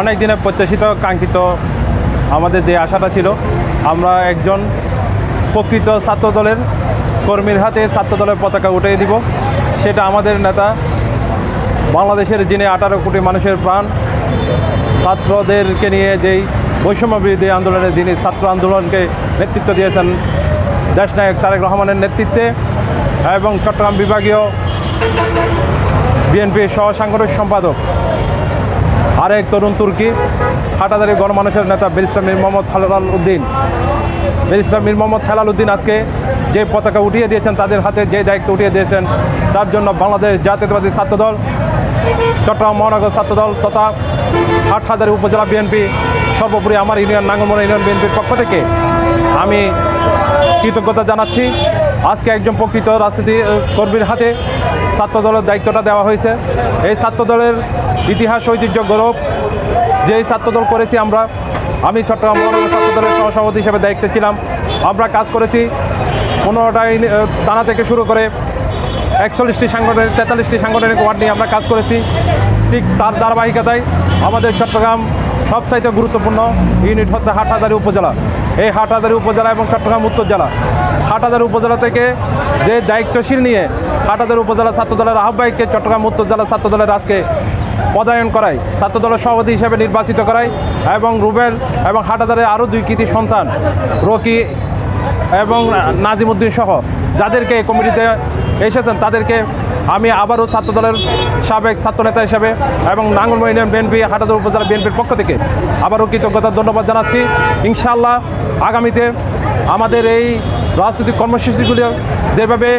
অনেক দিনের প্রত্যাশিত, কাঙ্ক্ষিত আমাদের যে আশাটা ছিল, আমরা একজন প্রকৃত ছাত্র দলের কর্মীর হাতে ছাত্র দলের পতাকা উঠিয়ে দিব। সেটা আমাদের নেতা, বাংলাদেশের যিনি আঠারো কোটি মানুষের প্রাণ, ছাত্রদেরকে নিয়ে যেই বৈষম্য বিরোধী আন্দোলনে যিনি ছাত্র আন্দোলনকে নেতৃত্ব দিয়েছেন দেশনায়ক তারেক রহমানের নেতৃত্বে এবং চট্টগ্রাম বিভাগীয় বিএনপির সহ সাংগঠনিক সম্পাদক আরেক তরুণ তুর্কি, হাটাদারি গণমানুষের নেতা বেরিস্টার মীর মোহাম্মদ হালাল উদ্দিন। বেরিস্টার মীর মোহাম্মদ হেলাল উদ্দিন আজকে যে পতাকা উঠিয়ে দিয়েছেন তাদের হাতে, যে দায়িত্ব উঠিয়ে দিয়েছেন, তার জন্য বাংলাদেশ জাতীয়তাবাদী ছাত্রদল, চট্টগ্রাম মহানগর ছাত্রদল তথা হাটহাজারি উপজেলা বিএনপি, সর্বোপরি আমার ইউনিয়ন, নাঙ্গলমোড়া ইউনিয়ন বিএনপির পক্ষ থেকে আমি কৃতজ্ঞতা জানাচ্ছি। আজকে একজন প্রকৃত রাজনীতি কর্মীর হাতে ছাত্র দলের দায়িত্বটা দেওয়া হয়েছে। এই ছাত্র দলের ইতিহাস, ঐতিহ্য, গৌরব, যেই ছাত্রদল করেছি আমরা, আমি চট্টগ্রাম মহানগর ছাত্র দলের সহসভাপতি হিসেবে দায়িত্বে ছিলাম। আমরা কাজ করেছি পনেরোটা থানা থেকে শুরু করে একচল্লিশটি সাংগঠনিক, তেতাল্লিশটি সাংগঠনিক ওয়ার্ড নিয়ে আমরা কাজ করেছি। ঠিক তার ধারাবাহিকতায় আমাদের চট্টগ্রাম সবচাইতে গুরুত্বপূর্ণ ইউনিট হচ্ছে হাটহাজারি উপজেলা। এই হাটহাজারি উপজেলা এবং চট্টগ্রাম উত্তর জেলা। হাটহাজারি উপজেলা থেকে যে দায়িত্বশীল নিয়ে হাটহাজারি উপজেলা ছাত্রদলের আহ্বায়ককে চট্টগ্রাম উত্তর জেলা ছাত্রদলের আজকে পদায়ন করায়, ছাত্রদলের সভাপতি হিসেবে নির্বাচিত করায় এবং রুবেল এবং হাটাদারের আরও দুই কৃতি সন্তান রকি এবং নাজিমুদ্দিন সহ, যাদেরকে কমিটিতে এসেছেন। তাদেরকে আমি আবারও ছাত্রদলের সাবেক ছাত্রনেতা হিসেবে এবং নাঙ্গলমা ইউনিয়ন বিএনপি, হাটাদর উপজেলা বিএনপির পক্ষ থেকে আবারও কৃতজ্ঞতা, ধন্যবাদ জানাচ্ছি। ইনশাআল্লাহ আগামীতে আমাদের এই রাজনৈতিক কর্মসূচিগুলি যেভাবে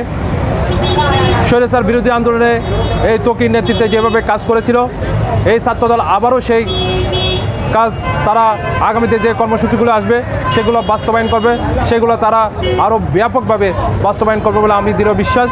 স্বৈরাচার বিরোধী আন্দোলনে এই তকির নেতৃত্বে যেভাবে কাজ করেছিল, এই ছাত্রদল আবারও সেই কাজ তারা আগামীতে যে কর্মসূচিগুলো আসবে সেগুলো বাস্তবায়ন করবে, সেগুলো তারা আরও ব্যাপকভাবে বাস্তবায়ন করবে বলে আমি দৃঢ় বিশ্বাস।